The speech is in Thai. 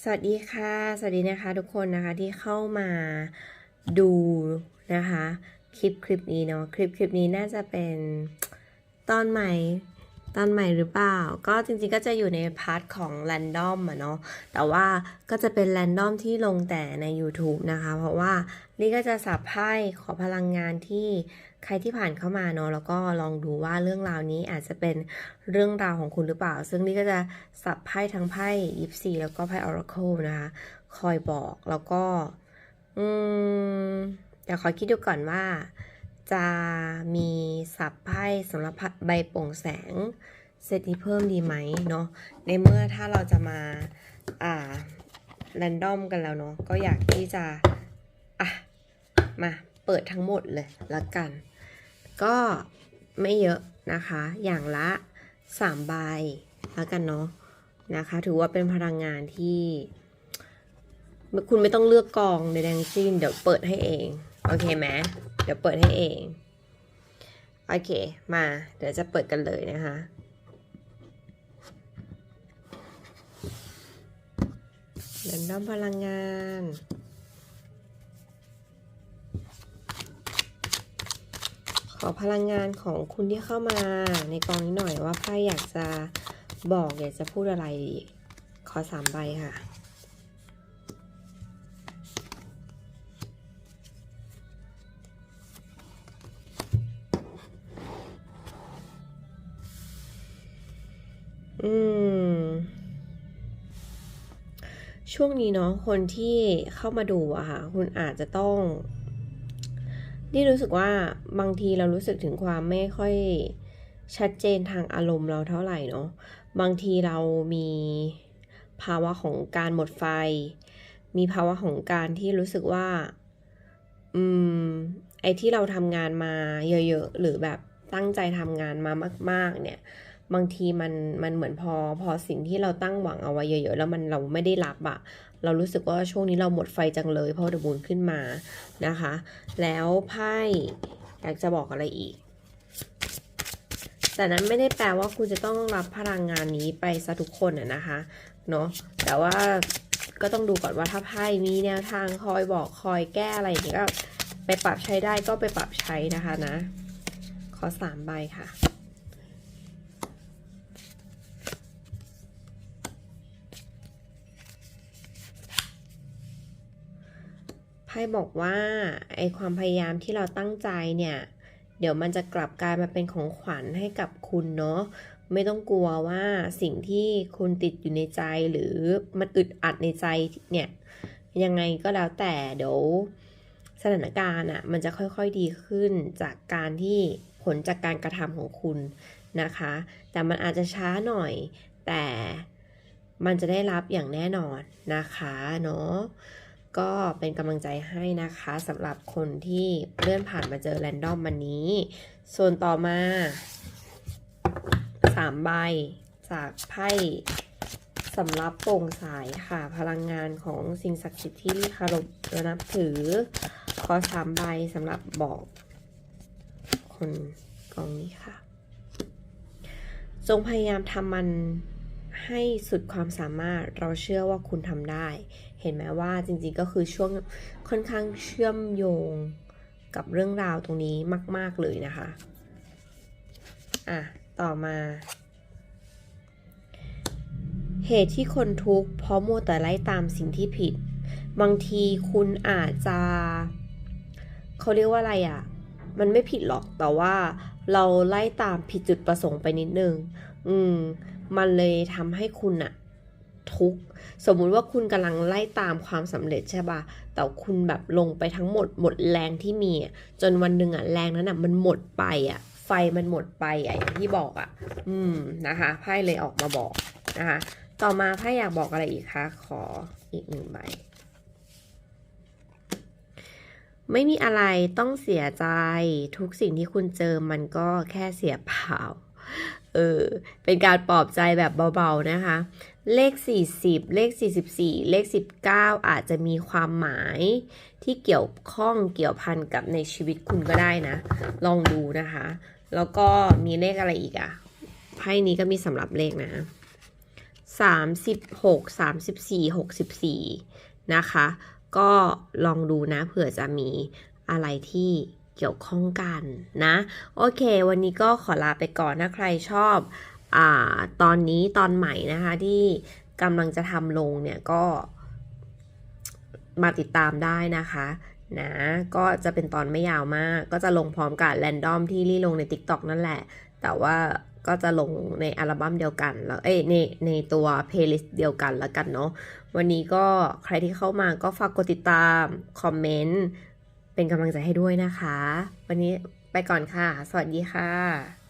สวัสดีค่ะ สวัสดีนะคะทุกคนนะคะที่เข้ามาดูนะคะ คลิปคลิปนี้เนาะคลิปคลิปนี้น่าจะเป็นตอนใหม่ ตอนใหม่หรือเปล่า ก็จริงๆก็จะอยู่ในพาร์ทของแรนดอมอะเนาะ แต่ว่าก็จะเป็นแรนดอมที่ลงแต่ใน YouTube นะคะ เพราะว่านี่ก็จะสับไพ่ขอพลังงานที่ใครที่ผ่านเข้ามาเนาะ แล้วก็ลองดูว่าเรื่องราวนี้อาจจะเป็นเรื่องราวของคุณหรือเปล่า ซึ่งนี่ก็จะสับไพ่ทั้งไพ่ยิปซีแล้วก็ไพ่ Oracle นะคะ คอยบอกแล้วก็ อืมเดี๋ยวขอคิดดูก่อนว่า จะมีสับไพ่สำหรับใบโป่งแสงเซตนี้เพิ่มดีไหมเนาะในเมื่อถ้าเราจะมาอ่าแรนดอมกันแล้วเนาะก็อยากที่จะอะมาเปิดทั้งหมดเลยละกัน ก็ไม่เยอะนะคะ อย่างละ3ใบแล้วกันเนาะนะคะ ถือว่าเป็นพลังงานที่ คุณไม่ต้องเลือกกองในแดงสิ้นเดี๋ยวเปิดให้เอง โอเคไหม เดี๋ยวเปิดให้เอง โอเค มา เดี๋ยวจะเปิดกันเลยนะคะเรนดอมพลังงานขอพลังงานของคุณที่เข้ามาในกองนี้หน่อยว่าไพ่อยากจะบอกอยากจะพูดอะไรขอสามใบค่ะ ช่วงนี้เนาะคนที่เข้ามาดูอะค่ะคุณอาจจะต้องนี่รู้สึกว่าบางทีเรารู้สึกถึงความไม่ค่อยชัดเจนทางอารมณ์เราเท่าไหร่เนาะบางทีเรามีภาวะของการหมดไฟ มีภาวะของการที่รู้สึกว่า อืม ไอที่เราทำงานมาเยอะๆ หรือแบบตั้งใจทำงานมามาก ๆ เนี่ย บางทีมันมันเหมือนพอพอสิ่งที่เราตั้งหวังเอาไว้เยอะ ๆ แล้วมันเราไม่ได้รับอะเรารู้สึกว่าช่วงนี้เราหมดไฟจังเลยเพราะเดอะมูนขึ้นมานะคะ แล้วไพ่อยากจะบอกอะไรอีก แต่นั้นไม่ได้แปลว่าคุณจะต้องรับพลังงานนี้ไปซะทุกคนอะนะคะเนาะแต่ว่าก็ต้องดูก่อนว่าถ้าไพ่มีแนวทางคอยบอกคอยแก้อะไรอย่างเงี้ก็ไปปรับใช้ได้ก็ไปปรับใช้นะคะนะ ขอสามใบค่ะ พ่บอกว่าไอความพยายามที่เราตั้งใจเนี่ย เดี๋ยวมันจะกลับกลายมาเป็นของขวัญให้กับคุณเนาะไม่ต้องกลัวว่าสิ่งที่คุณติดอยู่ในใจหรือมันอึดอัดในใจเนี่ย ยังไงก็แล้วแต่เดี๋ยวสถานการณ์อะ่ะมันจะค่อยๆดีขึ้นจากการที่ผลจากการกระทำของคุณนะคะ แต่มันอาจจะช้าหน่อย แต่มันจะได้รับอย่างแน่นอนนะคะเนาะ ก็เป็นกำลังใจให้นะคะสำหรับคนที่เลื่อนผ่านมาเจอแรนดอมวันนี้ ส่วนต่อมาสามใบจากไพ่สำรับโปร่งใสค่ะ พลังงานของสิ่งศักดิ์สิทธิ์ที่คารพและนับถือ ขอสามใบสำหรับบอกคนกองนี้ค่ะ จงพยายามทำมัน ให้สุดความสามารถเราเชื่อว่าคุณทำได้ เห็นไหมว่าจริงๆก็คือช่วงค่อนข้างเชื่อมโยงกับเรื่องราวตรงนี้มาก ๆเลยนะคะ อะ ต่อมา เหตุที่คนทุกข์เพราะมัวแต่ไล่ตามสิ่งที่ผิด บางทีคุณอาจจะเขาเรียกว่าอะไรอะ่ะ มันไม่ผิดหรอกแต่ว่าเราไล่ตามผิดจุดประสงค์ไปนิดนึง อืม มันเลยทำให้คุณอะทุกสมมุติว่าคุณกำลังไล่ตามความสำเร็จใช่ปะแต่คุณแบบลงไปทั้งหมดหมดแรงที่มีอะจนวันหนึ่งอะแรงนั้นอะมันหมดไปอะไฟมันหมดไปอะอย่างที่บอกอะอืมนะคะไพ่เลยออกมาบอกนะคะต่อมาไพ่อยากบอกอะไรอีกคะขออีกหนึ่งใบไม่มีอะไรต้องเสียใจทุกสิ่งที่คุณเจอมันก็แค่เสียเปล่า เออ เป็นการปลอบใจแบบเบาๆนะคะ เลข 40 เลข 44 เลข 19 อาจจะมีความหมายที่เกี่ยวข้องเกี่ยวพันกับในชีวิตคุณก็ได้นะ ลองดูนะคะ แล้วก็มีเลขอะไรอีกอะไพ่นี้ก็มีสำหรับเลขนะสามสิบหกสามสิบสี่หกสิบสี่นะคะ ก็ลองดูนะเผื่อจะมีอะไรที่ เกี่ยวข้องกันนะ โอเค วันนี้ก็ขอลาไปก่อนถ้าใครชอบอตอนนี้ตอนใหม่นะคะที่กำลังจะทำลงเนี่ยก็มาติดตามได้นะคะนะก็จะเป็นตอนไม่ยาวมาก ก็จะลงพร้อมกับแรนดอมที่รี่ลงใน TikTok นั่นแหละ แต่ว่าก็จะลงในอัลบั้มเดียวกันแล้วเอ้ยในในตัวเพลย์ลิสต์เดียวกันแล้วกันเนาะวันนี้ก็ใครที่เข้ามาก็ฝากกดติดตาม คอมเมนต์ เป็นกำลังใจให้ด้วยนะคะ วันนี้ไปก่อนค่ะ สวัสดีค่ะ